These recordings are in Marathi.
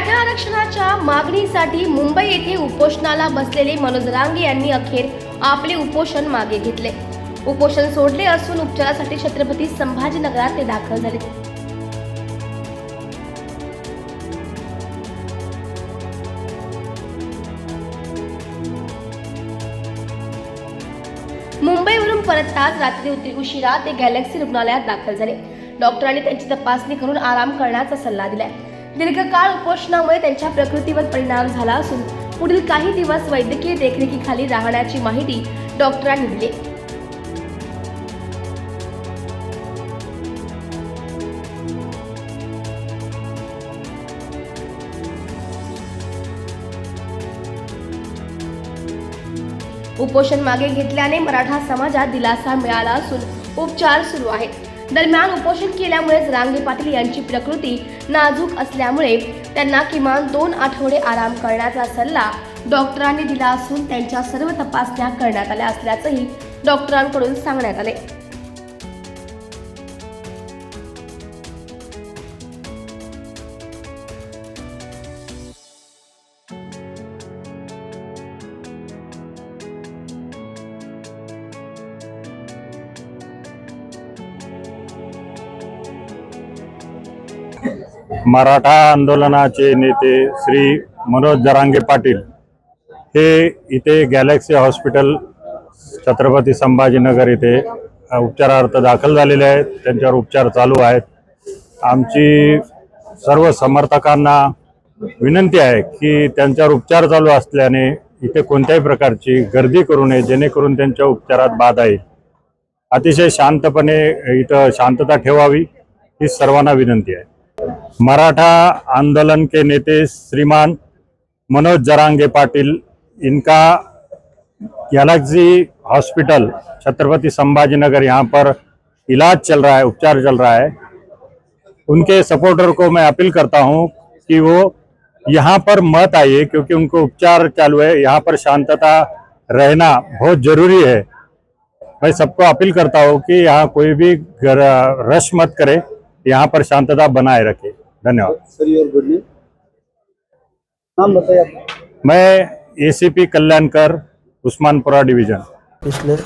मराठा आरक्षणाच्या मागणीसाठी मुंबई येथे उपोषणाला बसलेले मनोज रांगे यांनी अखेर आपले उपोषण मागे घेतले. उपोषण सोडले असून उपचारासाठी छत्रपती संभाजीनगरात ते दाखल झाले. मुंबईवरून परतताच रात्री उती- उशिरा ते गॅलेक्सी रुग्णालयात दाखल झाले. डॉक्टरांनी त्यांची तपासणी करून आराम करण्याचा सल्ला दिलाय. दीर्घकाळ उपोषणामुळे त्यांच्या प्रकृतीवर परिणाम झाला असून पुढील काही दिवस वैद्यकीय देखरेखीखाली राहण्याची माहिती डॉक्टरांनी दिली. उपोषण मागे घेतल्याने मराठा समाजात दिलासा मिळाला असून उपचार सुरू आहेत. दरम्यान उपोषण केल्यामुळेच रांगे पाटील यांची प्रकृती नाजूक असल्यामुळे त्यांना किमान दोन आठवडे आराम करण्याचा सल्ला डॉक्टरांनी दिला असून त्यांच्या सर्व तपासण्या करण्यात आल्या असल्याचंही डॉक्टरांकडून सांगण्यात आले. मराठा आंदोलनाचे नेते श्री मनोज जरांगे पाटील हे इथे गॅलेक्सी हॉस्पिटल छत्रपती संभाजीनगर इथे उपचारार्थ दाखल झालेले आहेत. त्यांच्यावर उपचार चालू आहेत. आमची सर्व समर्थकांना विनंती आहे की त्यांच्यावर उपचार चालू असल्याने इथे कोणत्याही प्रकारची गर्दी करू नये जेणेकरून त्यांच्या उपचारात बाधा येईल. अतिशय शांतपणे इथं शांतता ठेवावी ही सर्वांना विनंती आहे. मराठा आंदोलन के नेते श्रीमान मनोज जरांगे पाटिल, इनका गैलेक्सी हॉस्पिटल, छत्रपति संभाजी नगर यहाँ पर इलाज चल रहा है, उपचार चल रहा है। उनके सपोर्टर को मैं अपील करता हूँ कि वो यहाँ पर मत आइए, क्योंकि उनको उपचार चालू है, यहाँ पर शांतता रहना बहुत ज़रूरी है। मैं सबको अपील करता हूँ कि यहाँ कोई भी रश मत करे, यहाँ पर शांतता बनाए रखे। धन्यवाद। सर योर गुड नेम नाम बताइए मैं एसीपी कल्याणकर उस्मानपुरा डिवीज़न। पिछले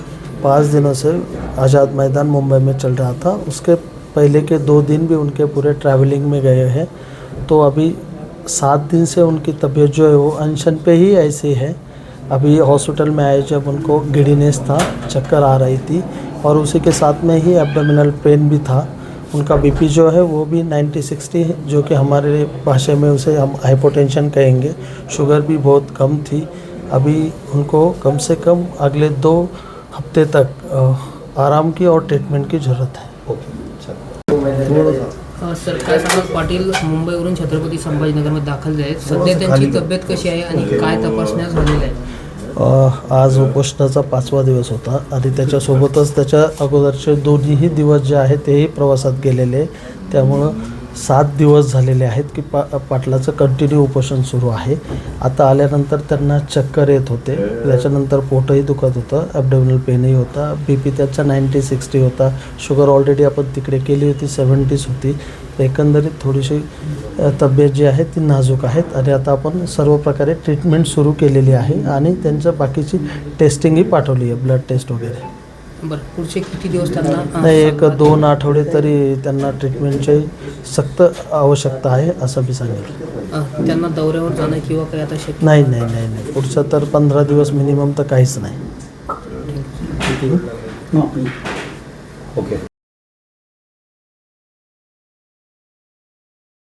पाँच दिनों से आज़ाद मैदान मुंबई में चल रहा था। उसके पहले के दो दिन भी उनके पूरे ट्रैवलिंग में गए हैं। तो अभी सात दिन से उनकी तबीयत जो है वो अनशन पे ही ऐसी है। अभी हॉस्पिटल में आए जब उनको गिडीनेस था चक्कर आ रही थी। और उसी के साथ में ही एब्डोमिनल पेन भी था। उनका बीपी जो है वो भी 90 60 है जो कि हमारे भाषा में उसे हम हाइपोटेंशन कहेंगे। शुगर भी बहुत कम थी। अभी उनको कम से कम अगले दो हफ़्ते तक आराम की और ट्रीटमेंट की ज़रूरत है। अ, सर काय सांगाल पाटील मुंबईवरून छत्रपती संभाजीनगरमध्ये दाखल झाले आहेत सध्या त्यांची तब्येत कशी आहे आणि काय तपासण्या झालेल्या आहेत? आज उपोषणाचा पाचवा दिवस होता आणि त्याच्यासोबतच त्याच्या अगोदरचे दोन्हीही दिवस जे आहेत तेही प्रवासात गेलेले. त्यामुळं सात दिवस झालेले आहेत की पा पाटलाचं कंटिन्यू उपोषण सुरू आहे. आता आल्यानंतर त्यांना चक्कर येत होते. त्याच्यानंतर पोटही दुखत होतं. ॲबडोमिनल पेनही होता. बी पी त्याचा नाईन्टी सिक्स्टी होता. शुगर ऑलरेडी आपण तिकडे केली होती सेवन्टीज होती. एकंदरीत थोडीशी तब्येत जी आहे ती नाजूक आहेत आणि आता आपण सर्व प्रकारे ट्रीटमेंट सुरू केलेली आहे आणि त्यांच्या बाकीची टेस्टिंगही पाठवली आहे ब्लड टेस्ट वगैरे. बरं पुढचे किती दिवस त्यांना अ, नाही एक दोन आठवडे तरी त्यांना ट्रीटमेंटची सक्त आवश्यकता आहे असं मी सांगेल अ, त्यांना दौऱ्यावर जाणं किंवा काही आता शक्य नाही नाही नाही नाही. पुढचं तर पंधरा दिवस मिनिमम तर काहीच नाही. ओके.